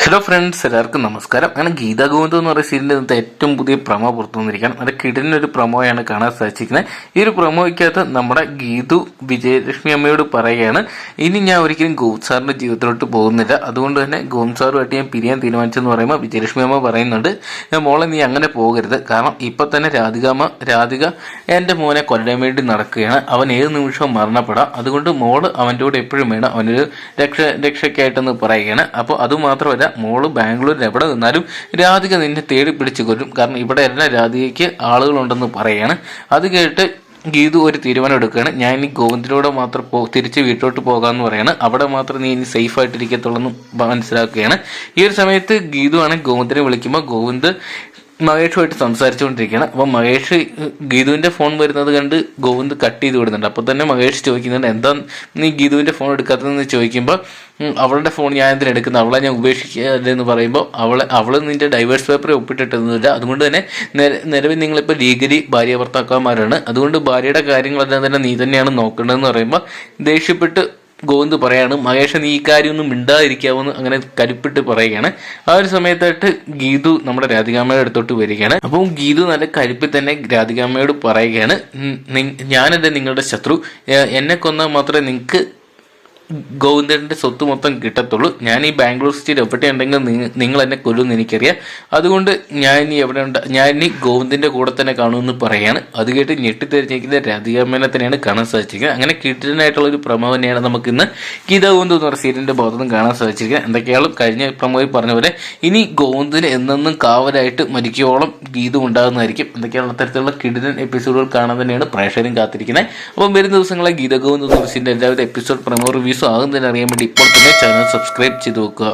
Hello friends എല്ലാവർക്കും നമസ്കാരം. അങ്ങനെ ഗീതാ ഗോവിന്ദം എന്ന് പറയുന്ന സീരിയലിൽ ഇന്നത്തെ ഏറ്റവും പുതിയ പ്രമോ പുറത്തു വന്നിരിക്കുകയാണ്. അത് കിടിലൊരു പ്രമോയാണ് കാണാൻ സാധിച്ചിരിക്കുന്നത്. ഈ ഒരു പ്രമോയ്ക്കകത്ത് നമ്മുടെ ഗീതു വിജയലക്ഷ്മി അമ്മയോട് പറയുകയാണ് ഇനി ഞാൻ ഒരിക്കലും ഗോവിന്ദ് സാറിന്റെ ജീവിതത്തിലോട്ട് പോകുന്നില്ല. അതുകൊണ്ട് തന്നെ ഗോവിന്ദ് സാറുമായിട്ട് ഞാൻ പിരിയാൻ തീരുമാനിച്ചെന്ന് പറയുമ്പോൾ വിജയലക്ഷ്മി അമ്മ പറയുന്നുണ്ട് മോളെ നീ അങ്ങനെ പോകരുത്. കാരണം ഇപ്പൊ തന്നെ രാധികാമ്മ രാധിക എന്റെ മോനെ കൊല്ലാൻ വേണ്ടി നടക്കുകയാണ്. അവൻ ഏത് നിമിഷവും മരണപ്പെടാം. അതുകൊണ്ട് മോൾ അവന്റെ കൂടെ എപ്പോഴും വേണം. അവനൊരു രക്ഷ രക്ഷയ്ക്കായിട്ടെന്ന് പറയുകയാണ്. അപ്പോൾ അതുമാത്രമല്ല മോൾ ബാംഗ്ലൂരിൽ എവിടെ നിന്നാലും രാധിക നിന്നെ തേടി പിടിച്ചു കൊല്ലും. കാരണം ഇവിടെ എല്ലാം രാധികയ്ക്ക് ആളുകളുണ്ടെന്ന് പറയുകയാണ് അത് കേട്ട് ഗീതു ഒരു തീരുമാനം എടുക്കുകയാണ്. ഞാൻ ഇനി ഗോവിന്ദിലൂടെ മാത്രം പോ തിരിച്ച് വീട്ടിലോട്ട് പോകാമെന്ന് പറയാണ്. അവിടെ മാത്രം നീ ഇനി സേഫ് ആയിട്ടിരിക്കത്തുള്ളൂ എന്ന് മനസ്സിലാക്കുകയാണ്. ഈ ഒരു സമയത്ത് ഗീതു ആണെങ്കിൽ ഗോവിന്ദിനെ വിളിക്കുമ്പോൾ ഗോവിന്ദ് മഹേഷുമായിട്ട് സംസാരിച്ചുകൊണ്ടിരിക്കുകയാണ്. അപ്പം മഹേഷ് ഗീതുവിന്റെ ഫോൺ വരുന്നത് കണ്ട് ഗോവിന്ദ് കട്ട് ചെയ്ത് വിടുന്നുണ്ട്. അപ്പോൾ തന്നെ മഹേഷ് ചോദിക്കുന്നുണ്ട് എന്താ നീ ഗീതുവിന്റെ ഫോൺ എടുക്കാത്തതെന്ന് ചോദിക്കുമ്പോൾ അവളുടെ ഫോൺ ഞാൻ എന്തിനാ എടുക്കുന്നത് അവളെ ഞാൻ ഉപേക്ഷിക്കുന്നതെന്ന് പറയുമ്പോൾ അവളെ അവൾ നിന്റെ ഡൈവേഴ്സ് പേപ്പർ ഒപ്പിട്ടിട്ടൊന്നുമില്ല. അതുകൊണ്ട് തന്നെ നില- നിലവിൽ നിങ്ങളിപ്പോൾ ലീഗലി ഭാര്യ ഭർത്താക്കന്മാരാണ്. അതുകൊണ്ട് ഭാര്യയുടെ കാര്യങ്ങളെല്ലാം തന്നെ നീ തന്നെയാണ് നോക്കേണ്ടതെന്ന് പറയുമ്പോൾ ദേഷ്യപ്പെട്ട് ഗോവിന്ദ് പറയാണ് മഹേഷ് നീ ഈ കാര്യമൊന്നും മിണ്ടാതിരിക്കാമെന്ന് അങ്ങനെ കരുപ്പിട്ട് പറയുകയാണ്. ആ ഒരു സമയത്തായിട്ട് ഗീതു നമ്മുടെ രാധികാമ്മയുടെ അടുത്തോട്ട് വരികയാണ്. അപ്പം ഗീതു നല്ല കരുപ്പിൽ തന്നെ രാധികാമ്മയോട് പറയുകയാണ് "ഉം, നി- ഞാനല്ലേ നിങ്ങളുടെ ശത്രു. എന്നെ കൊന്നാൽ മാത്രമേ നിങ്ങൾക്ക് ഗോവിന്ദന്റെ സ്വത്ത് മൊത്തം കിട്ടത്തുള്ളൂ. ഞാൻ ഈ ബാംഗ്ലൂർ സിറ്റിയിൽ എവിടെ ഉണ്ടെങ്കിൽ നിങ്ങൾ എന്നെ കൊല്ലുമെന്ന് എനിക്കറിയാം. അതുകൊണ്ട് ഞാൻ ഇനി എവിടെ ഉണ്ട് ഞാൻ ഇനി ഗോവിന്ദന്റെ കൂടെ തന്നെ കാണുമെന്ന് പറയാണ്. അത് കേട്ട് ഞെട്ടിത്തെരിഞ്ഞിരിക്കുന്ന രാധികാമേനെ തന്നെയാണ് കാണാൻ സാധിച്ചിരിക്കുന്നത്. അങ്ങനെ കിട്ടിനായിട്ടുള്ള ഒരു പ്രമോ തന്നെയാണ് നമുക്ക് ഇന്ന് ഗീത ഗോവിന്ദ് എന്ന് പറഞ്ഞ സീരിയലിന്റെ ഭാഗത്തുനിന്ന് കാണാൻ സാധിച്ചിരിക്കുന്നത്. എന്തൊക്കെയാളും കഴിഞ്ഞ പ്രമോയിൽ പറഞ്ഞ പോലെ ഇനി ഗോവിന്ദിന് എന്നെന്നും കാവലായിട്ട് മരിക്കോളം ഗീതം ഉണ്ടാകുന്നതായിരിക്കും എന്തൊക്കെയാണ് അത്തരത്തിലുള്ള കിടിലൻ എപ്പിസോഡുകൾ കാണാൻ തന്നെയാണ് പ്രേക്ഷകരും കാത്തിരിക്കുന്നത്. അപ്പം വരുന്ന ദിവസങ്ങളെ ഗീതകവും ഗോവിന്ദ് ദിവസത്തിന്റെ എല്ലാവിധ എപ്പിസോഡ് പ്രമോ റിവ്യൂസും ആകുന്നതിന് അറിയാൻ വേണ്ടി ഇപ്പോൾ തന്നെ ചാനൽ സബ്സ്ക്രൈബ് ചെയ്ത് വെക്കുക.